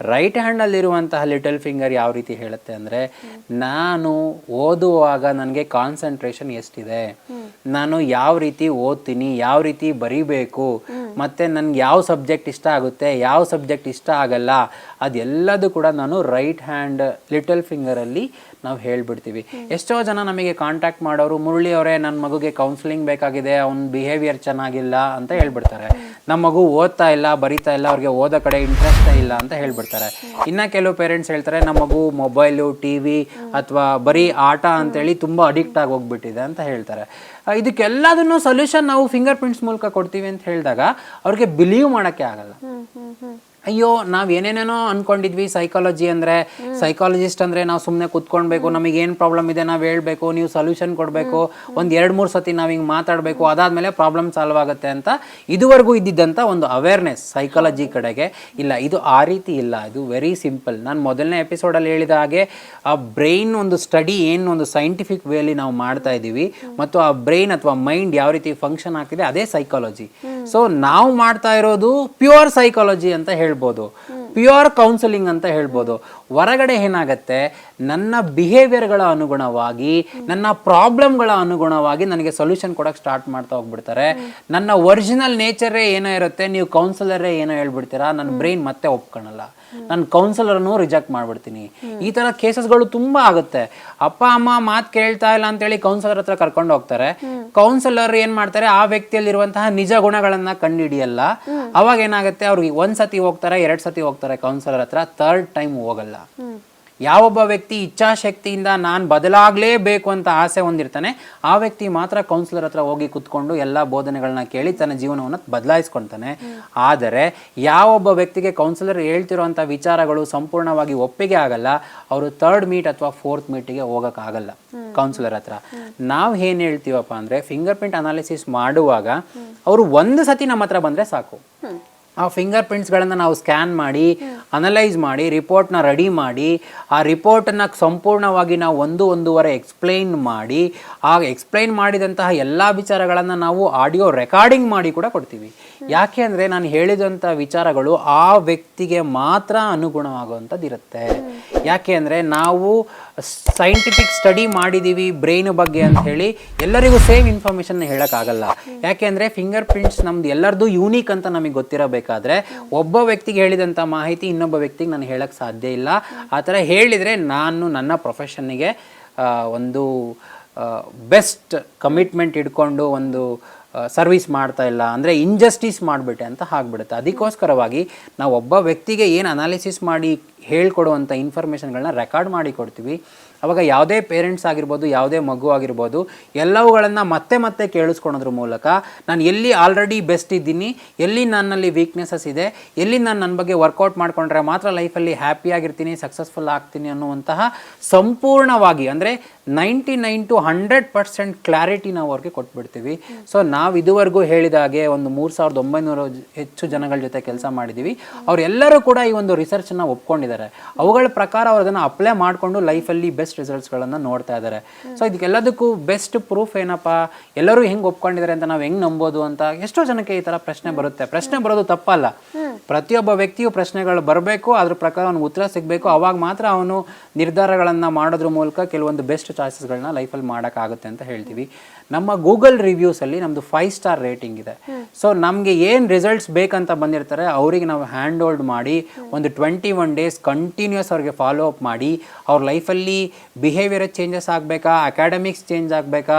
Right ಹ್ಯಾಂಡಲ್ಲಿರುವಂತಹ little finger ಯಾವ ರೀತಿ ಹೇಳುತ್ತೆ ಅಂದರೆ ನಾನು ಓದುವಾಗ ನನಗೆ ಕಾನ್ಸಂಟ್ರೇಷನ್ ಎಷ್ಟಿದೆ? ನಾನು ಯಾವ ರೀತಿ ಓದ್ತೀನಿ? ಯಾವ ರೀತಿ ಬರಿಬೇಕು? ಮತ್ತು ನನಗೆ ಯಾವ ಸಬ್ಜೆಕ್ಟ್ ಇಷ್ಟ ಆಗುತ್ತೆ, ಯಾವ ಸಬ್ಜೆಕ್ಟ್ ಇಷ್ಟ ಆಗಲ್ಲ ಅದೆಲ್ಲದೂ ಕೂಡ ನಾನು ರೈಟ್ ಹ್ಯಾಂಡ್ ಲಿಟಲ್ ಫಿಂಗರಲ್ಲಿ ನಾವು ಹೇಳ್ಬಿಡ್ತೀವಿ. ಎಷ್ಟೋ ಜನ ನಮಗೆ ಕಾಂಟ್ಯಾಕ್ಟ್ ಮಾಡೋರು, ಮುರಳಿ ಅವರೇ ನನ್ನ ಮಗುಗೆ ಕೌನ್ಸಿಲಿಂಗ್ ಬೇಕಾಗಿದೆ, ಅವ್ನ ಬಿಹೇವಿಯರ್ ಚೆನ್ನಾಗಿಲ್ಲ ಅಂತ ಹೇಳ್ಬಿಡ್ತಾರೆ. ನಮ್ಮ ಮಗು ಓದ್ತಾ ಇಲ್ಲ, ಬರಿತಾ ಇಲ್ಲ, ಅವ್ರಿಗೆ ಓದೋ ಕಡೆ ಇಂಟ್ರೆಸ್ಟ್ ಇಲ್ಲ ಅಂತ ಹೇಳ್ಬಿಡ್ತಾರೆ. ಇನ್ನು ಕೆಲವು ಪೇರೆಂಟ್ಸ್ ಹೇಳ್ತಾರೆ ನಮ್ಮ ಮಗು ಮೊಬೈಲು ಟಿ ವಿ ಅಥವಾ ಬರೀ ಆಟ ಅಂತೇಳಿ ತುಂಬ ಅಡಿಕ್ಟ್ ಆಗಿ ಹೋಗ್ಬಿಟ್ಟಿದೆ ಅಂತ ಹೇಳ್ತಾರೆ. ಇದಕ್ಕೆಲ್ಲದನ್ನು ಸೊಲ್ಯೂಷನ್ ನಾವು ಫಿಂಗರ್ ಪ್ರಿಂಟ್ಸ್ ಮೂಲಕ ಕೊಡ್ತೀವಿ ಅಂತ ಹೇಳಿದಾಗ ಅವ್ರಿಗೆ ಬಿಲೀವ್ ಮಾಡೋಕ್ಕೆ ಆಗಲ್ಲ. ಅಯ್ಯೋ, ನಾವು ಏನೇನೇನೋ ಅನ್ಕೊಂಡಿದ್ವಿ ಸೈಕಾಲಜಿ ಅಂದರೆ. ಸೈಕಾಲಜಿಸ್ಟ್ ಅಂದರೆ ನಾವು ಸುಮ್ಮನೆ ಕುತ್ಕೊಳ್ಬೇಕು, ನಮಗೆ ಏನು ಪ್ರಾಬ್ಲಮ್ ಇದೆ ನಾವು ಹೇಳ್ಬೇಕು, ನೀವು ಸೊಲ್ಯೂಷನ್ ಕೊಡಬೇಕು. ಒಂದು ಎರಡು ಮೂರು ಸತಿ ನಾವು ಹಿಂಗೆ ಮಾತಾಡಬೇಕು, ಅದಾದಮೇಲೆ ಪ್ರಾಬ್ಲಮ್ ಸಾಲ್ವ್ ಆಗುತ್ತೆ ಅಂತ ಇದುವರೆಗೂ ಇದ್ದಿದ್ದಂಥ ಒಂದು ಅವೇರ್ನೆಸ್ ಸೈಕಾಲಜಿ ಕಡೆಗೆ. ಇಲ್ಲ, ಇದು ಆ ರೀತಿ ಇಲ್ಲ, ಇದು ವೆರಿ ಸಿಂಪಲ್ ನಾನು ಮೊದಲನೇ ಎಪಿಸೋಡಲ್ಲಿ ಹೇಳಿದ ಹಾಗೆ, ಆ ಬ್ರೈನ್ ಒಂದು ಸ್ಟಡಿ ಏನು ಒಂದು ಸೈಂಟಿಫಿಕ್ ವೇಲಿ ನಾವು ಮಾಡ್ತಾ ಇದ್ದೀವಿ, ಮತ್ತು ಆ ಬ್ರೈನ್ ಅಥವಾ ಮೈಂಡ್ ಯಾವ ರೀತಿ ಫಂಕ್ಷನ್ ಆಗ್ತಿದೆ, ಅದೇ ಸೈಕಾಲಜಿ ಸೊ ನಾವು ಮಾಡ್ತಾ ಇರೋದು ಪ್ಯೂರ್ ಸೈಕಾಲಜಿ ಅಂತ ಹೇಳ್ಬೋದು. ಪ್ಯೂರ್ ಕೌನ್ಸಿಲಿಂಗ್ ಅಂತ ಹೇಳ್ಬೋದು. ಹೊರಗಡೆ ಏನಾಗತ್ತೆ? ನನ್ನ ಬಿಹೇವಿಯರ್ಗಳ ಅನುಗುಣವಾಗಿ ನನ್ನ ಪ್ರಾಬ್ಲಮ್ಗಳ ಅನುಗುಣವಾಗಿ ನನಗೆ ಸೊಲ್ಯೂಷನ್ ಕೊಡೋಕೆ ಸ್ಟಾರ್ಟ್ ಮಾಡ್ತಾ ಹೋಗ್ಬಿಡ್ತಾರೆ. ನನ್ನ ಒರಿಜಿನಲ್ ನೇಚರೇ ಏನೋ ಇರುತ್ತೆ ನೀವು ಕೌನ್ಸಿಲರೇ ಏನೋ ಹೇಳ್ಬಿಡ್ತೀರಾ ನನ್ನ ಬ್ರೈನ್ ಮತ್ತೆ ಒಪ್ಕೊಳಲ್ಲ. ನಾನು ಕೌನ್ಸಿಲರ್ನು ರಿಜೆಕ್ಟ್ ಮಾಡ್ಬಿಡ್ತೀನಿ. ಈ ತರ ಕೇಸಸ್ಗಳು ತುಂಬಾ ಆಗುತ್ತೆ. ಅಪ್ಪ ಅಮ್ಮ ಮಾತು ಕೇಳ್ತಾ ಇಲ್ಲ ಅಂತೇಳಿ ಕೌನ್ಸಿಲರ್ ಹತ್ರ ಕರ್ಕೊಂಡು ಹೋಗ್ತಾರೆ. ಕೌನ್ಸಿಲರ್ ಏನು ಮಾಡ್ತಾರೆ ಆ ವ್ಯಕ್ತಿಯಲ್ಲಿರುವಂತಹ ನಿಜ ಗುಣಗಳನ್ನ ಕಂಡುಹಿಡಿಯಲ್ಲ. ಅವಾಗ ಏನಾಗುತ್ತೆ ಅವ್ರಿಗೆ ಒಂದು ಸತಿ ಹೋಗ್ತಾರೆ ಎರಡು ಸತಿ ಹೋಗ್ತಾರೆ ಕೌನ್ಸಿಲರ್ ಹತ್ರ ಥರ್ಡ್ ಟೈಮ್ ಹೋಗಲ್ಲ. ಯಾವೊಬ್ಬ ವ್ಯಕ್ತಿ ಇಚ್ಛಾಶಕ್ತಿಯಿಂದ ನಾನು ಬದಲಾಗಲೇಬೇಕು ಅಂತ ಆಸೆ ಹೊಂದಿರ್ತಾನೆ ಆ ವ್ಯಕ್ತಿ ಮಾತ್ರ ಕೌನ್ಸಿಲರ್ ಹತ್ರ ಹೋಗಿ ಕುತ್ಕೊಂಡು ಎಲ್ಲ ಬೋಧನೆಗಳನ್ನ ಕೇಳಿ ತನ್ನ ಜೀವನವನ್ನು ಬದಲಾಯಿಸ್ಕೊಳ್ತಾನೆ ಆದರೆ ಯಾವೊಬ್ಬ ವ್ಯಕ್ತಿಗೆ ಕೌನ್ಸಿಲರ್ ಹೇಳ್ತಿರೋಂಥ ವಿಚಾರಗಳು ಸಂಪೂರ್ಣವಾಗಿ ಒಪ್ಪಿಗೆ ಆಗಲ್ಲ ಅವರು ಥರ್ಡ್ ಮೀಟ್ ಅಥವಾ ಫೋರ್ತ್ ಮೀಟಿಗೆ ಹೋಗೋಕ್ಕಾಗಲ್ಲ ಕೌನ್ಸಿಲರ್ ಹತ್ರ. ನಾವು ಏನು ಹೇಳ್ತೀವಪ್ಪ ಅಂದರೆ ಫಿಂಗರ್ ಪ್ರಿಂಟ್ ಅನಾಲಿಸಿಸ್ ಮಾಡುವಾಗ ಅವರು ಒಂದು ಸತಿ ನಮ್ಮ ಹತ್ರ ಬಂದರೆ ಸಾಕು. ಆ ಫಿಂಗರ್ ಪ್ರಿಂಟ್ಸ್ಗಳನ್ನು ನಾವು ಸ್ಕ್ಯಾನ್ ಮಾಡಿ ಅನಲೈಸ್ ಮಾಡಿ ರಿಪೋರ್ಟ್ನ ರೆಡಿ ಮಾಡಿ, ಆ ರಿಪೋರ್ಟನ್ನು ಸಂಪೂರ್ಣವಾಗಿ ನಾವು ಒಂದು, ಒಂದೂವರೆ ಎಕ್ಸ್ಪ್ಲೈನ್ ಮಾಡಿ, ಆ ಎಕ್ಸ್ಪ್ಲೈನ್ ಮಾಡಿದಂತಹ ಎಲ್ಲ ವಿಚಾರಗಳನ್ನು ನಾವು ಆಡಿಯೋ ರೆಕಾರ್ಡಿಂಗ್ ಮಾಡಿ ಕೂಡ ಕೊಡ್ತೀವಿ. ಯಾಕೆ ಅಂದರೆ ನಾನು ಹೇಳಿದಂಥ ವಿಚಾರಗಳು ಆ ವ್ಯಕ್ತಿಗೆ ಮಾತ್ರ ಅನುಗುಣವಾಗುವಂಥದ್ದು ಇರುತ್ತೆ. ಯಾಕೆ ಅಂದರೆ ನಾವು ಸೈಂಟಿಫಿಕ್ ಸ್ಟಡಿ ಮಾಡಿದ್ದೀವಿ ಬ್ರೈನ್ ಬಗ್ಗೆ ಅಂತ ಹೇಳಿ ಎಲ್ಲರಿಗೂ ಸೇಮ್ ಇನ್ಫಾರ್ಮೇಷನ್ ಹೇಳೋಕ್ಕಾಗಲ್ಲ. ಯಾಕೆ ಅಂದರೆ ಫಿಂಗರ್ ಪ್ರಿಂಟ್ಸ್ ನಮ್ದು ಎಲ್ಲರದು ಯೂನಿಕ್ ಅಂತ ನಮಗೆ ಗೊತ್ತಿರಬೇಕಾದ್ರೆ ಒಬ್ಬ ವ್ಯಕ್ತಿಗೆ ಹೇಳಿದಂಥ ಮಾಹಿತಿ ಇನ್ನೊಬ್ಬ ವ್ಯಕ್ತಿಗೆ ನಾನು ಹೇಳಕ್ಕೆ ಸಾಧ್ಯ ಇಲ್ಲ. ಆ ಥರ ಹೇಳಿದರೆ ನಾನು ನನ್ನ ಪ್ರೊಫೆಷನ್ನಿಗೆ ಒಂದು ಬೆಸ್ಟ್ ಕಮಿಟ್ಮೆಂಟ್ ಇಟ್ಕೊಂಡು ಒಂದು ಸರ್ವಿಸ್ ಮಾಡ್ತಾ ಇಲ್ಲ ಅಂದರೆ ಇಂಜಸ್ಟಿಸ್ ಮಾಡಿಬಿಟ್ಟೆ ಅಂತ ಆಗ್ಬಿಡುತ್ತೆ. ಅದಕ್ಕೋಸ್ಕರವಾಗಿ ನಾವು ಒಬ್ಬ ವ್ಯಕ್ತಿಗೆ ಏನು ಅನಾಲಿಸಿಸ್ ಮಾಡಿ ಹೇಳ್ಕೊಡುವಂಥ ಇನ್ಫಾರ್ಮೇಷನ್ಗಳನ್ನ ರೆಕಾರ್ಡ್ ಮಾಡಿ ಕೊಡ್ತೀವಿ. ಅವಾಗ ಯಾವುದೇ ಪೇರೆಂಟ್ಸ್ ಆಗಿರ್ಬೋದು, ಯಾವುದೇ ಮಗು ಆಗಿರ್ಬೋದು, ಎಲ್ಲವುಗಳನ್ನು ಮತ್ತೆ ಮತ್ತೆ ಕೇಳಿಸ್ಕೊಳೋದ್ರ ಮೂಲಕ ನಾನು ಎಲ್ಲಿ ಆಲ್ರೆಡಿ ಬೆಸ್ಟ್ ಇದ್ದೀನಿ, ಎಲ್ಲಿ ನನ್ನಲ್ಲಿ ವೀಕ್ನೆಸಸ್ ಇದೆ, ಎಲ್ಲಿ ನಾನು ನನ್ನ ಬಗ್ಗೆ ವರ್ಕೌಟ್ ಮಾಡ್ಕೊಂಡ್ರೆ ಮಾತ್ರ ಲೈಫಲ್ಲಿ ಹ್ಯಾಪಿಯಾಗಿರ್ತೀನಿ ಸಕ್ಸಸ್ಫುಲ್ ಆಗ್ತೀನಿ ಅನ್ನುವಂತಹ ಸಂಪೂರ್ಣವಾಗಿ ಅಂದರೆ ninety nine to hundred percent clarity ನಾವು ಅವ್ರಿಗೆ ಕೊಟ್ಬಿಡ್ತೀವಿ. ಸೊ ನಾವು ಇದುವರೆಗೂ ಹೇಳಿದ ಹಾಗೆ ಒಂದು ಮೂರು ಸಾವಿರದ ಒಂಬೈನೂರು ಹೆಚ್ಚು ಜನಗಳ ಜೊತೆ ಕೆಲಸ ಮಾಡಿದ್ದೀವಿ ಅವರೆಲ್ಲರೂ ಕೂಡ ಈ ಒಂದು ರಿಸರ್ಚನ್ನು ಒಪ್ಕೊಂಡಿದ್ದಾರೆ. ಅವುಗಳ ಪ್ರಕಾರ ಅವ್ರು ಅದನ್ನು ಅಪ್ಲೈ ಮಾಡಿಕೊಂಡು ಲೈಫಲ್ಲಿ ಬೆಸ್ಟ್ ರಿಸಲ್ಟ್ಸ್ಗಳನ್ನು ನೋಡ್ತಾ ಇದ್ದಾರೆ. ಸೊ ಇದಕ್ಕೆಲ್ಲದಕ್ಕೂ ಬೆಸ್ಟ್ ಪ್ರೂಫ್ ಏನಪ್ಪ? ಎಲ್ಲರೂ ಹೆಂಗೆ ಒಪ್ಕೊಂಡಿದ್ದಾರೆ ಅಂತ ನಾವು ಹೆಂಗೆ ನಂಬೋದು ಅಂತ ಎಷ್ಟೋ ಜನಕ್ಕೆ ಈ ಥರ ಪ್ರಶ್ನೆ ಬರುತ್ತೆ. ಪ್ರಶ್ನೆ ಬರೋದು ತಪ್ಪಲ್ಲ. ಪ್ರತಿಯೊಬ್ಬ ವ್ಯಕ್ತಿಯು ಪ್ರಶ್ನೆಗಳು ಬರಬೇಕು, ಅದ್ರ ಪ್ರಕಾರ ಅವನು ಉತ್ತರ ಸಿಗಬೇಕು. ಅವಾಗ ಮಾತ್ರ ಅವನು ನಿರ್ಧಾರಗಳನ್ನು ಮಾಡೋದ್ರ ಮೂಲಕ ಕೆಲವೊಂದು ಬೆಸ್ಟ್ ಚಾಯ್ಸಸ್ಗಳನ್ನ ಲೈಫಲ್ಲಿ ಮಾಡೋಕ್ಕಾಗುತ್ತೆ ಅಂತ ಹೇಳ್ತೀವಿ. ನಮ್ಮ ಗೂಗಲ್ ರಿವ್ಯೂಸಲ್ಲಿ ನಮ್ಮದು ಫೈವ್ ಸ್ಟಾರ್ ರೇಟಿಂಗ್ ಇದೆ. ಸೊ ನಮಗೆ ಏನು ರಿಸಲ್ಟ್ಸ್ ಬೇಕಂತ ಬಂದಿರ್ತಾರೆ, ಅವರಿಗೆ ನಾವು ಹ್ಯಾಂಡ್ ಹೋಲ್ಡ್ ಮಾಡಿ ಒಂದು ಟ್ವೆಂಟಿ ಒನ್ ಡೇಸ್ ಕಂಟಿನ್ಯೂಸ್ ಅವ್ರಿಗೆ ಫಾಲೋ ಅಪ್ ಮಾಡಿ, ಅವ್ರ ಲೈಫಲ್ಲಿ ಬಿಹೇವಿಯರ್ ಚೇಂಜಸ್ ಆಗಬೇಕಾ ಅಕಾಡೆಮಿಕ್ಸ್ ಚೇಂಜ್ ಆಗಬೇಕಾ,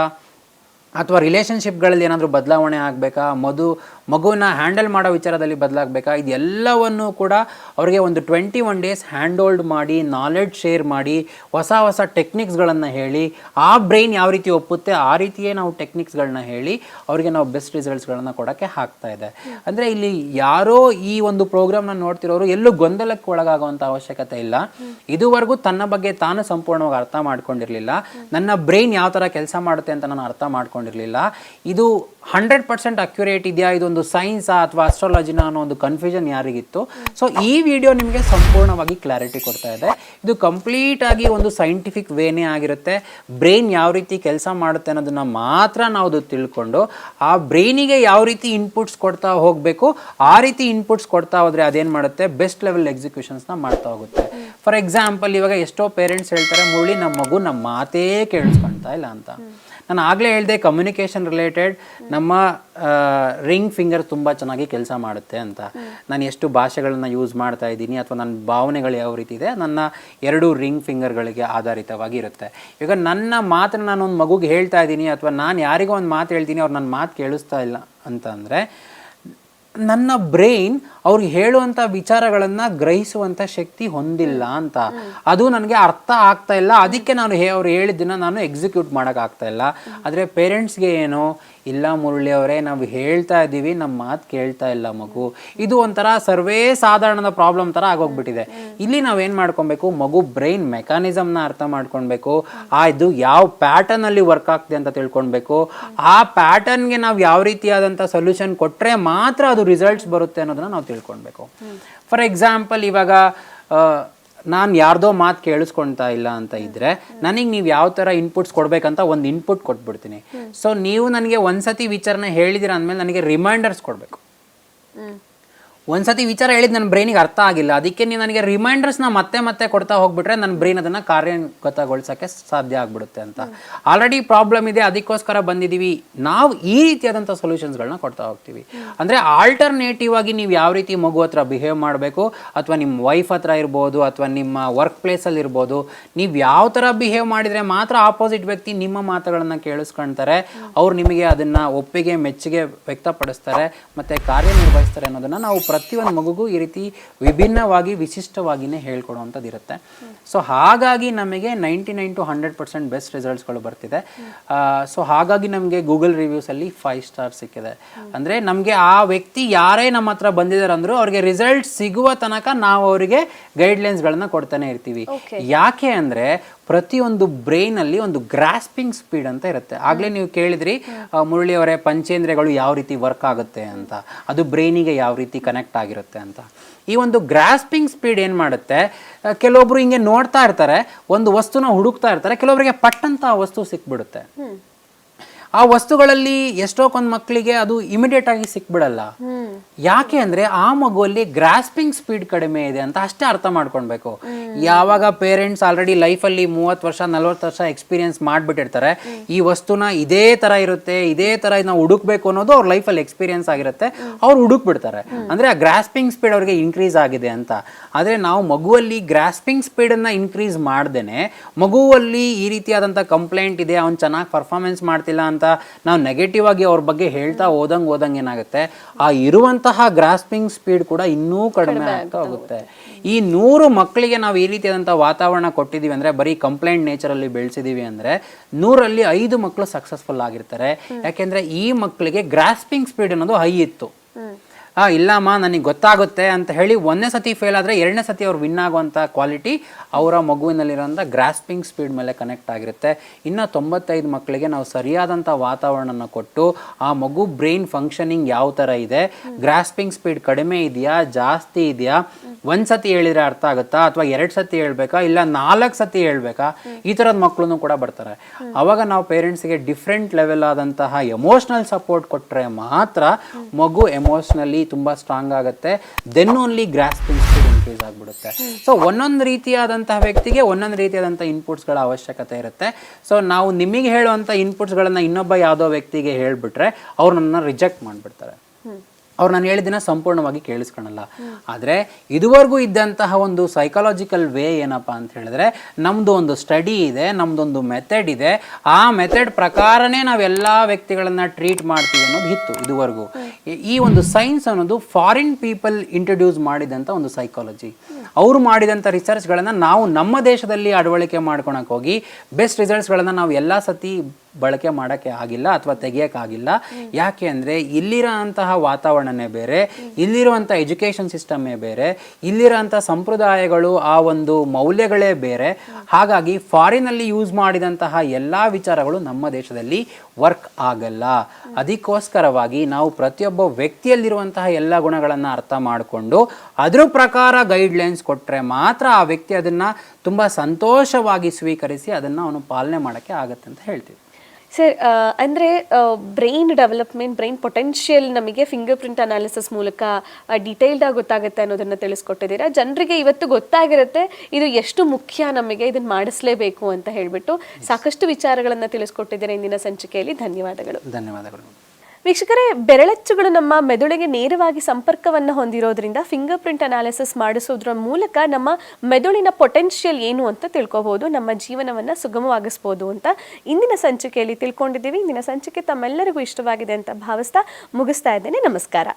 ಅಥವಾ ರಿಲೇಷನ್ಶಿಪ್ಗಳಲ್ಲಿ ಏನಾದರೂ ಬದಲಾವಣೆ ಆಗಬೇಕಾ, ಮಧು ಮಗುವನ್ನ ಹ್ಯಾಂಡಲ್ ಮಾಡೋ ವಿಚಾರದಲ್ಲಿ ಬದಲಾಗಬೇಕಾ? ಇದೆಲ್ಲವನ್ನು ಕೂಡ ಅವರಿಗೆ ಒಂದು twenty one days hand hold ಮಾಡಿ ನಾಲೆಡ್ಜ್ ಶೇರ್ ಮಾಡಿ, ಹೊಸ ಹೊಸ ಟೆಕ್ನಿಕ್ಸ್ಗಳನ್ನು ಹೇಳಿ, ಆ ಬ್ರೈನ್ ಯಾವ ರೀತಿ ಒಪ್ಪುತ್ತೆ, ಆ ರೀತಿಯೇ ನಾವು ಟೆಕ್ನಿಕ್ಸ್ಗಳನ್ನ ಹೇಳಿ, ಅವರಿಗೆ ನಾವು ಬೆಸ್ಟ್ ರಿಸಲ್ಟ್ಸ್ಗಳನ್ನು ಕೊಡೋಕ್ಕೆ ಹಾಕ್ತಾ ಇದೆ. ಅಂದರೆ ಇಲ್ಲಿ ಯಾರೋ ಈ ಒಂದು ಪ್ರೋಗ್ರಾಮ್ನ ನೋಡ್ತಿರೋರು ಎಲ್ಲೂ ಗೊಂದಲಕ್ಕೆ ಒಳಗಾಗುವಂಥ ಅವಶ್ಯಕತೆ ಇಲ್ಲ. ಇದುವರೆಗೂ ತನ್ನ ಬಗ್ಗೆ ತಾನು ಸಂಪೂರ್ಣವಾಗಿ ಅರ್ಥ ಮಾಡ್ಕೊಂಡಿರಲಿಲ್ಲ. ನನ್ನ ಬ್ರೈನ್ ಯಾವ ಥರ ಕೆಲಸ ಮಾಡುತ್ತೆ ಅಂತ ನಾನು ಅರ್ಥ ಮಾಡ್ಕೊಂಡಿರಲಿಲ್ಲ. ಇದು ಹಂಡ್ರೆಡ್ ಪರ್ಸೆಂಟ್ ಅಕ್ಯುರೇಟ್ ಇದೆಯಾ? ಇದೊಂದು ಸೈನ್ಸಾ ಅಥವಾ ಅಸ್ಟ್ರಾಲಜಿನ ಅನ್ನೋ ಒಂದು ಕನ್ಫ್ಯೂಷನ್ ಯಾರಿಗಿತ್ತು? ಸೊ ಈ ವಿಡಿಯೋ ನಿಮಗೆ ಸಂಪೂರ್ಣವಾಗಿ ಕ್ಲಾರಿಟಿ ಕೊಡ್ತಾ ಇದೆ. ಇದು ಕಂಪ್ಲೀಟ್ ಆಗಿ ಒಂದು ಸೈಂಟಿಫಿಕ್ ವೇನೇ ಆಗಿರುತ್ತೆ. ಬ್ರೈನ್ ಯಾವ ರೀತಿ ಕೆಲಸ ಮಾಡುತ್ತೆ ಅನ್ನೋದನ್ನ ಮಾತ್ರ ನಾವು ತಿಳ್ಕೊಂಡು, ಆ ಬ್ರೈನಿಗೆ ಯಾವ ರೀತಿ ಇನ್ಪುಟ್ಸ್ ಕೊಡ್ತಾ ಹೋಗಬೇಕು, ಆ ರೀತಿ ಇನ್ಪುಟ್ಸ್ ಕೊಡ್ತಾ ಹೋದ್ರೆ ಅದೇನು ಮಾಡುತ್ತೆ? ಬೆಸ್ಟ್ ಲೆವೆಲ್ ಎಕ್ಸಿಕ್ಯೂಷನ್ಸ್ನ ಮಾಡ್ತಾ ಹೋಗುತ್ತೆ. ಫಾರ್ ಎಕ್ಸಾಂಪಲ್ ಇವಾಗ ಎಷ್ಟೋ ಪೇರೆಂಟ್ಸ್ ಹೇಳ್ತಾರೆ, ಮುರಳಿ ನಮ್ಮ ಮಗು ನಮ್ಮ ಮಾತೇ ಕೇಳಿಸ್ಕೊಳ್ತಾ ಇಲ್ಲ ಅಂತ. ನಾನು ಆಗಲೇ ಹೇಳಿದೆ ಕಮ್ಯುನಿಕೇಷನ್ ರಿಲೇಟೆಡ್ ನಮ್ಮ ರಿಂಗ್ ಫಿಂಗರ್ ತುಂಬ ಚೆನ್ನಾಗಿ ಕೆಲಸ ಮಾಡುತ್ತೆ ಅಂತ. ನಾನು ಎಷ್ಟು ಭಾಷೆಗಳನ್ನು ಯೂಸ್ ಮಾಡ್ತಾ ಇದ್ದೀನಿ ಅಥವಾ ನನ್ನ ಭಾವನೆಗಳು ಯಾವ ರೀತಿ ಇದೆ, ನನ್ನ ಎರಡು ರಿಂಗ್ ಫಿಂಗರ್ಗಳಿಗೆ ಆಧಾರಿತವಾಗಿ ಇರುತ್ತೆ. ಈಗ ನನ್ನ ಮಾತನ್ನ ನಾನು ಒಂದು ಮಗುಗೆ ಹೇಳ್ತಾ ಇದ್ದೀನಿ ಅಥವಾ ನಾನು ಯಾರಿಗೋ ಒಂದು ಮಾತು ಹೇಳ್ತೀನಿ, ಅವ್ರು ನನ್ನ ಮಾತು ಕೇಳಿಸ್ತಾ ಇಲ್ಲ ಅಂತ ಅಂದರೆ ನನ್ನ ಬ್ರೈನ್ ಅವ್ರಿಗೆ ಹೇಳುವಂಥ ವಿಚಾರಗಳನ್ನು ಗ್ರಹಿಸುವಂಥ ಶಕ್ತಿ ಹೊಂದಿಲ್ಲ ಅಂತ. ಅದು ನನಗೆ ಅರ್ಥ ಆಗ್ತಾ ಇಲ್ಲ. ಅದಕ್ಕೆ ನಾನು ಹೇ, ಅವ್ರು ಹೇಳಿದ್ದನ್ನ ನಾನು ಎಕ್ಸಿಕ್ಯೂಟ್ ಮಾಡೋಕ್ಕಾಗ್ತಾ ಇಲ್ಲ. ಆದರೆ ಪೇರೆಂಟ್ಸ್ಗೆ ಏನು? ಇಲ್ಲ ಮುರಳಿ ಅವರೇ, ನಾವು ಹೇಳ್ತಾ ಇದ್ದೀವಿ ನಮ್ಮ ಮಾತು ಕೇಳ್ತಾ ಇಲ್ಲ ಮಗು. ಇದು ಒಂಥರ ಸರ್ವೇ ಸಾಧಾರಣದ ಪ್ರಾಬ್ಲಮ್ ಥರ ಆಗೋಗ್ಬಿಟ್ಟಿದೆ. ಇಲ್ಲಿ ನಾವೇನು ಮಾಡ್ಕೊಬೇಕು? ಮಗು ಬ್ರೈನ್ ಮೆಕಾನಿಸಮ್ನ ಅರ್ಥ ಮಾಡ್ಕೊಳ್ಬೇಕು ಆ, ಇದು ಯಾವ ಪ್ಯಾಟರ್ನಲ್ಲಿ ವರ್ಕ್ ಆಗ್ತಿದೆ ಅಂತ ತಿಳ್ಕೊಳ್ಬೇಕು ಆ ಪ್ಯಾಟರ್ನ್ಗೆ ನಾವು ಯಾವ ರೀತಿಯಾದಂಥ ಸೊಲ್ಯೂಷನ್ ಕೊಟ್ಟರೆ ಮಾತ್ರ ಅದು ರಿಸಲ್ಟ್ಸ್ ಬರುತ್ತೆ ಅನ್ನೋದನ್ನ ನಾವು ತಿಳ್ಕೊಳ್ಬೇಕು. ಫಾರ್ ಎಕ್ಸಾಂಪಲ್ ಇವಾಗ ನಾನು ಯಾರ್ದೋ ಮಾತು ಕೇಳಿಸ್ಕೊಳ್ತಾ ಇಲ್ಲ ಅಂತ ಇದ್ರೆ, ನನಗೆ ನೀವು ಯಾವ ಥರ ಇನ್ಪುಟ್ಸ್ ಕೊಡಬೇಕಂತ ಒಂದು ಇನ್ಪುಟ್ ಕೊಟ್ಬಿಡ್ತೀನಿ. ಸೊ ನೀವು ನನಗೆ ಒಂದ್ಸತಿ ವಿಚಾರನ ಹೇಳಿದಿರ ಅಂದಮೇಲೆ ನನಗೆ ರಿಮೈಂಡರ್ಸ್ ಕೊಡಬೇಕು. ಒಂದ್ಸತಿ ವಿಚಾರ ಹೇಳಿದ್ ನನ್ನ ಬ್ರೈನಿಗೆ ಅರ್ಥ ಆಗಿಲ್ಲ. ಅದಕ್ಕೆ ನೀವು ನನಗೆ ರಿಮೈಂಡರ್ಸ್ನ ಮತ್ತೆ ಮತ್ತೆ ಕೊಡ್ತಾ ಹೋಗ್ಬಿಟ್ರೆ ನನ್ನ ಬ್ರೈನ್ ಅದನ್ನು ಕಾರ್ಯಗತಗೊಳಿಸೋಕ್ಕೆ ಸಾಧ್ಯ ಆಗ್ಬಿಡುತ್ತೆ ಅಂತ. ಆಲ್ರೆಡಿ ಪ್ರಾಬ್ಲಮ್ ಇದೆ, ಅದಕ್ಕೋಸ್ಕರ ಬಂದಿದ್ದೀವಿ ನಾವು ಈ ರೀತಿಯಾದಂಥ ಸೊಲ್ಯೂಷನ್ಸ್ಗಳನ್ನ ಕೊಡ್ತಾ ಹೋಗ್ತೀವಿ. ಅಂದರೆ ಆಲ್ಟರ್ನೇಟಿವ್ ಆಗಿ ನೀವು ಯಾವ ರೀತಿ ಮಗು ಹತ್ರ ಬಿಹೇವ್ ಮಾಡಬೇಕು, ಅಥವಾ ನಿಮ್ಮ ವೈಫ್ ಹತ್ರ ಇರ್ಬೋದು, ಅಥವಾ ನಿಮ್ಮ ವರ್ಕ್ ಪ್ಲೇಸಲ್ಲಿ ಇರ್ಬೋದು, ನೀವು ಯಾವ ಥರ ಬಿಹೇವ್ ಮಾಡಿದರೆ ಮಾತ್ರ ಆಪೋಸಿಟ್ ವ್ಯಕ್ತಿ ನಿಮ್ಮ ಮಾತುಗಳನ್ನು ಕೇಳಿಸ್ಕೊಳ್ತಾರೆ ಅವ್ರು ನಿಮಗೆ ಅದನ್ನು ಒಪ್ಪಿಗೆ, ಮೆಚ್ಚುಗೆ ವ್ಯಕ್ತಪಡಿಸ್ತಾರೆ, ಮತ್ತು ಕಾರ್ಯನಿರ್ವಹಿಸ್ತಾರೆ ಅನ್ನೋದನ್ನು ನಾವು ಪ್ರತಿಯೊಂದು ಮಗುಗೂ ಈ ರೀತಿ ವಿಭಿನ್ನವಾಗಿ ವಿಶಿಷ್ಟವಾಗಿನೇ ಹೇಳ್ಕೊಡುವಂಥದ್ದು ಇರುತ್ತೆ. ಸೊ ಹಾಗಾಗಿ ನಮಗೆ ninety nine to hundred percent best ರಿಸಲ್ಟ್ಸ್ಗಳು ಬರ್ತಿದೆ. ಸೊ ಹಾಗಾಗಿ ನಮಗೆ ಗೂಗಲ್ ರಿವ್ಯೂಸಲ್ಲಿ ಫೈವ್ ಸ್ಟಾರ್ ಸಿಕ್ಕಿದೆ. ಅಂದರೆ ನಮಗೆ ಆ ವ್ಯಕ್ತಿ ಯಾರೇ ನಮ್ಮ ಹತ್ರ ಬಂದಿದ್ದಾರೆ ಅಂದರೂ ಅವ್ರಿಗೆ ರಿಸಲ್ಟ್ ಸಿಗುವ ತನಕ ನಾವು ಅವರಿಗೆ ಗೈಡ್ಲೈನ್ಸ್ಗಳನ್ನ ಕೊಡ್ತಾನೆ ಇರ್ತೀವಿ. ಯಾಕೆ ಅಂದರೆ ಪ್ರತಿಯೊಂದು ಬ್ರೈನಲ್ಲಿ ಒಂದು ಗ್ರಾಸ್ಪಿಂಗ್ ಸ್ಪೀಡ್ ಅಂತ ಇರುತ್ತೆ. ಆಗಲೇ ನೀವು ಕೇಳಿದ್ರಿ ಮುರಳಿಯವರೇ ಮುರಳಿ ಅವರೇ ಪಂಚೇಂದ್ರಿಯಗಳು ಯಾವ ರೀತಿ ವರ್ಕ್ ಆಗುತ್ತೆ ಅಂತ. ಅದು ಬ್ರೈನಿಗೆ ಯಾವ ರೀತಿ ಕನೆಕ್ಟ್ ಆಗಿರುತ್ತೆ ಅಂತ. ಈ ಒಂದು ಗ್ರಾಸ್ಪಿಂಗ್ ಸ್ಪೀಡ್ ಏನು ಮಾಡುತ್ತೆ ಕೆಲವೊಬ್ರು ಹಿಂಗೆ ನೋಡ್ತಾ ಇರ್ತಾರೆ ಒಂದು ವಸ್ತುನ ಹುಡುಕ್ತಾ ಇರ್ತಾರೆ ಕೆಲವೊಬ್ಬರಿಗೆ ಪಟ್ಟಂತ ವಸ್ತು ಸಿಕ್ಬಿಡುತ್ತೆ. ಆ ವಸ್ತುಗಳಲ್ಲಿ ಎಷ್ಟೊಕ್ಕೊಂದು ಮಕ್ಕಳಿಗೆ ಅದು ಇಮಿಡಿಯೇಟ್ ಆಗಿ ಸಿಕ್ಬಿಡಲ್ಲ. ಯಾಕೆ ಅಂದ್ರೆ ಆ ಮಗುವಲ್ಲಿ ಗ್ರಾಸ್ಪಿಂಗ್ ಸ್ಪೀಡ್ ಕಡಿಮೆ ಇದೆ ಅಂತ ಅಷ್ಟೇ ಅರ್ಥ ಮಾಡ್ಕೊಳ್ಬೇಕು. ಯಾವಾಗ ಪೇರೆಂಟ್ಸ್ ಆಲ್ರೆಡಿ ಲೈಫಲ್ಲಿ ಮೂವತ್ತು ವರ್ಷ, ನಲ್ವತ್ತು ವರ್ಷ ಎಕ್ಸ್ಪೀರಿಯನ್ಸ್ ಮಾಡಿಬಿಟ್ಟಿರ್ತಾರೆ, ಈ ವಸ್ತುನ ಇದೇ ತರ ಇರುತ್ತೆ, ಇದೇ ತರ ನಾವು ಹುಡುಕ್ಬೇಕು ಅನ್ನೋದು ಅವ್ರ ಲೈಫಲ್ಲಿ ಎಕ್ಸ್ಪೀರಿಯನ್ಸ್ ಆಗಿರುತ್ತೆ, ಅವ್ರು ಹುಡುಕ್ಬಿಡ್ತಾರೆ. ಅಂದ್ರೆ ಆ ಗ್ರಾಸ್ಪಿಂಗ್ ಸ್ಪೀಡ್ ಅವ್ರಿಗೆ ಇನ್ಕ್ರೀಸ್ ಆಗಿದೆ ಅಂತ. ಆದ್ರೆ ನಾವು ಮಗುವಲ್ಲಿ ಗ್ರಾಸ್ಪಿಂಗ್ ಸ್ಪೀಡನ್ನ ಇನ್ಕ್ರೀಸ್ ಮಾಡ್ದೇನೆ, ಮಗುವಲ್ಲಿ ಈ ರೀತಿಯಾದಂಥ ಕಂಪ್ಲೇಂಟ್ ಇದೆ, ಅವ್ನು ಚೆನ್ನಾಗಿ ಪರ್ಫಾರ್ಮೆನ್ಸ್ ಮಾಡ್ತಿಲ್ಲ ಅಂತ ನಾವು ನೆಗೆಟಿವ್ ಆಗಿ ಅವ್ರ ಬಗ್ಗೆ ಹೇಳ್ತಾ ಹೋದಂಗೆ ಓದಂಗೆ ಏನಾಗುತ್ತೆ? ಆ ಇರುವಂತಹ ಗ್ರಾಸ್ಪಿಂಗ್ ಸ್ಪೀಡ್ ಕೂಡ ಇನ್ನೂ ಕಡಿಮೆ ಆಗ್ತಾ ಹೋಗುತ್ತೆ. ಈ ನೂರು ಮಕ್ಕಳಿಗೆ ನಾವು ಈ ರೀತಿಯಾದಂಥ ವಾತಾವರಣ ಕೊಟ್ಟಿದ್ದೀವಿ ಅಂದ್ರೆ ಬರೀ ಕಂಪ್ಲೇಂಟ್ ನೇಚರಲ್ಲಿ ಬೆಳೆಸಿದೀವಿ ಅಂದ್ರೆ ನೂರಲ್ಲಿ ಐದು ಮಕ್ಕಳು ಸಕ್ಸಸ್ಫುಲ್ ಆಗಿರ್ತಾರೆ. ಯಾಕೆಂದ್ರೆ ಈ ಮಕ್ಕಳಿಗೆ ಗ್ರಾಸ್ಪಿಂಗ್ ಸ್ಪೀಡ್ ಅನ್ನೋದು ಹೈ ಇತ್ತು. ಆ, ಇಲ್ಲಮ್ಮ, ನನಗೆ ಗೊತ್ತಾಗುತ್ತೆ ಅಂತ ಹೇಳಿ ಒಂದನೇ ಸತಿ ಫೇಲ್ ಆದರೆ ಎರಡನೇ ಸತಿ ಅವ್ರು ವಿನ್ ಆಗುವಂಥ ಕ್ವಾಲಿಟಿ ಅವರ ಮಗುವಿನಲ್ಲಿರೋಂಥ ಗ್ರಾಸ್ಪಿಂಗ್ ಸ್ಪೀಡ್ ಮೇಲೆ ಕನೆಕ್ಟ್ ಆಗಿರುತ್ತೆ. ಇನ್ನು ತೊಂಬತ್ತೈದು ಮಕ್ಕಳಿಗೆ ನಾವು ಸರಿಯಾದಂಥ ವಾತಾವರಣನ ಕೊಟ್ಟು ಆ ಮಗು ಬ್ರೈನ್ ಫಂಕ್ಷನಿಂಗ್ ಯಾವ ಥರ ಇದೆ ಗ್ರಾಸ್ಪಿಂಗ್ ಸ್ಪೀಡ್ ಕಡಿಮೆ ಇದೆಯಾ, ಜಾಸ್ತಿ ಇದೆಯಾ, ಒಂದು ಸತಿ ಹೇಳಿದರೆ ಅರ್ಥ ಆಗುತ್ತಾ, ಅಥವಾ ಎರಡು ಸತಿ ಹೇಳ್ಬೇಕಾ, ಇಲ್ಲ ನಾಲ್ಕು ಸತಿ ಹೇಳ್ಬೇಕಾ? ಈ ಥರದ ಮಕ್ಕಳು ಕೂಡ ಬರ್ತಾರೆ. ಆವಾಗ ನಾವು ಪೇರೆಂಟ್ಸ್ಗೆ ಡಿಫ್ರೆಂಟ್ ಲೆವೆಲ್ ಆದಂತಹ ಎಮೋಷ್ನಲ್ ಸಪೋರ್ಟ್ ಕೊಟ್ಟರೆ ಮಾತ್ರ ಮಗು ಎಮೋಷ್ನಲಿ ತುಂಬ ಸ್ಟ್ರಾಂಗ್ ಆಗುತ್ತೆ. Then only grasping speed increase ಆಗಿಬಿಡುತ್ತೆ. ಸೊ ಒಂದೊಂದು ರೀತಿಯಾದಂತಹ ವ್ಯಕ್ತಿಗೆ ಒಂದೊಂದು ರೀತಿಯಾದಂಥ ಇನ್ಪುಟ್ಸ್ಗಳ ಅವಶ್ಯಕತೆ ಇರುತ್ತೆ. ಸೊ ನಾವು ನಿಮಗೆ ಹೇಳುವಂಥ ಇನ್ಪುಟ್ಸ್ಗಳನ್ನು ಇನ್ನೊಬ್ಬ ಯಾವುದೋ ವ್ಯಕ್ತಿಗೆ ಹೇಳಿಬಿಟ್ರೆ ಅವ್ರನ್ನ ರಿಜೆಕ್ಟ್ ಮಾಡಿಬಿಡ್ತಾರೆ. ಅವ್ರು ನಾನು ಹೇಳಿದ್ದನ್ನ ಸಂಪೂರ್ಣವಾಗಿ ಕೇಳಿಸ್ಕೊಳಲ್ಲ. ಆದರೆ ಇದುವರೆಗೂ ಇದ್ದಂತಹ ಒಂದು ಸೈಕಾಲಜಿಕಲ್ ವೇ ಏನಪ್ಪ ಅಂತ ಹೇಳಿದ್ರೆ ನಮ್ಮದು ಒಂದು ಸ್ಟಡಿ ಇದೆ ನಮ್ಮದೊಂದು ಮೆಥಡ್ ಇದೆ. ಆ ಮೆಥಡ್ ಪ್ರಕಾರನೇ ನಾವೆಲ್ಲ ವ್ಯಕ್ತಿಗಳನ್ನ ಟ್ರೀಟ್ ಮಾಡ್ತೀವಿ ಅನ್ನೋದು ಇತ್ತು ಇದುವರೆಗೂ. ಈ ಒಂದು ಸೈನ್ಸ್ ಅನ್ನೋದು ಫಾರಿನ್ ಪೀಪಲ್ ಇಂಟ್ರೊಡ್ಯೂಸ್ ಮಾಡಿದಂಥ ಒಂದು ಸೈಕಾಲಜಿ ಅವರು ಮಾಡಿದಂಥ ರಿಸರ್ಚ್ಗಳನ್ನು ನಾವು ನಮ್ಮ ದೇಶದಲ್ಲಿ ಅಳವಡಿಕೆ ಮಾಡ್ಕೊಳಕ್ಕೆ ಹೋಗಿ ಬೆಸ್ಟ್ ರಿಸಲ್ಟ್ಸ್ಗಳನ್ನು ನಾವು ಎಲ್ಲ ಸತಿ ಬಳಕೆ ಮಾಡೋಕ್ಕೆ ಆಗಿಲ್ಲ ಅಥವಾ ತೆಗಿಯೋಕ್ಕಾಗಿಲ್ಲ ಯಾಕೆ ಅಂದರೆ ಇಲ್ಲಿರೋ ಅಂತಹ ವಾತಾವರಣನೇ ಬೇರೆ ಇಲ್ಲಿರುವಂಥ ಎಜುಕೇಷನ್ ಸಿಸ್ಟಮ್ಮೇ ಬೇರೆ ಇಲ್ಲಿರೋಂಥ ಸಂಪ್ರದಾಯಗಳು ಆ ಒಂದು ಮೌಲ್ಯಗಳೇ ಬೇರೆ. ಹಾಗಾಗಿ ಫಾರಿನಲ್ಲಿ ಯೂಸ್ ಮಾಡಿದಂತಹ ಎಲ್ಲ ವಿಚಾರಗಳು ನಮ್ಮ ದೇಶದಲ್ಲಿ ವರ್ಕ್ ಆಗಲ್ಲ. ಅದಕ್ಕೋಸ್ಕರವಾಗಿ ನಾವು ಪ್ರತಿಯೊಬ್ಬ ವ್ಯಕ್ತಿಯಲ್ಲಿರುವಂತಹ ಎಲ್ಲ ಗುಣಗಳನ್ನು ಅರ್ಥ ಮಾಡಿಕೊಂಡು, ಅದ್ರ ಪ್ರಕಾರ ಗೈಡ್ಲೈನ್ಸ್ ಕೊಟ್ಟರೆ ಮಾತ್ರ ಆ ವ್ಯಕ್ತಿ ಅದನ್ನು ತುಂಬ ಸಂತೋಷವಾಗಿ ಸ್ವೀಕರಿಸಿ ಅದನ್ನು ಅವನು ಪಾಲನೆ ಮಾಡೋಕ್ಕೆ ಆಗುತ್ತೆ ಅಂತ ಹೇಳ್ತೀವಿ. ಸರ್ ಅಂದರೆ ಬ್ರೈನ್ ಡೆವಲಪ್ಮೆಂಟ್ ಬ್ರೈನ್ ಪೊಟೆನ್ಷಿಯಲ್ ನಮಗೆ ಫಿಂಗರ್ ಪ್ರಿಂಟ್ ಅನಾಲಿಸಿಸ್ ಮೂಲಕ ಡೀಟೇಲ್ಡ್ ಆಗಿ ಗೊತ್ತಾಗುತ್ತೆ ಅನ್ನೋದನ್ನ ತಿಳಿಸ್ಕೊಟ್ಟಿದ್ದೀರಾ? ಜನರಿಗೆ ಇವತ್ತು ಗೊತ್ತಾಗಿರುತ್ತೆ ಇದು ಎಷ್ಟು ಮುಖ್ಯ ನಮಗೆ ಇದನ್ನು ಮಾಡಿಸ್ಲೇಬೇಕು ಅಂತ ಹೇಳಿಬಿಟ್ಟು ಸಾಕಷ್ಟು ವಿಚಾರಗಳನ್ನು ತಿಳಿಸ್ಕೊಟ್ಟಿದ್ದೀರಾ ಇಂದಿನ ಸಂಚಿಕೆಯಲ್ಲಿ? ಧನ್ಯವಾದಗಳು. ಧನ್ಯವಾದಗಳು. ವೀಕ್ಷಕರೇ, ಬೆರಳಚ್ಚುಗಳು ನಮ್ಮ ಮೆದುಳಿಗೆ ನೇರವಾಗಿ ಸಂಪರ್ಕವನ್ನು ಹೊಂದಿರೋದ್ರಿಂದ ಫಿಂಗರ್ ಪ್ರಿಂಟ್ ಅನಾಲಿಸಿಸ್ ಮಾಡಿಸೋದ್ರ ಮೂಲಕ ನಮ್ಮ ಮೆದುಳಿನ ಪೊಟೆನ್ಷಿಯಲ್ ಏನು ಅಂತ ತಿಳ್ಕೋಬಹುದು ನಮ್ಮ ಜೀವನವನ್ನು ಸುಗಮವಾಗಿಸ್ಬೋದು ಅಂತ ಇಂದಿನ ಸಂಚಿಕೆಯಲ್ಲಿ ತಿಳ್ಕೊಂಡಿದ್ದೀವಿ. ಇಂದಿನ ಸಂಚಿಕೆ ತಮ್ಮೆಲ್ಲರಿಗೂ ಇಷ್ಟವಾಗಿದೆ ಅಂತ ಭಾವಿಸ್ತಾ ಮುಗಿಸ್ತಾ ಇದ್ದೇನೆ. ನಮಸ್ಕಾರ.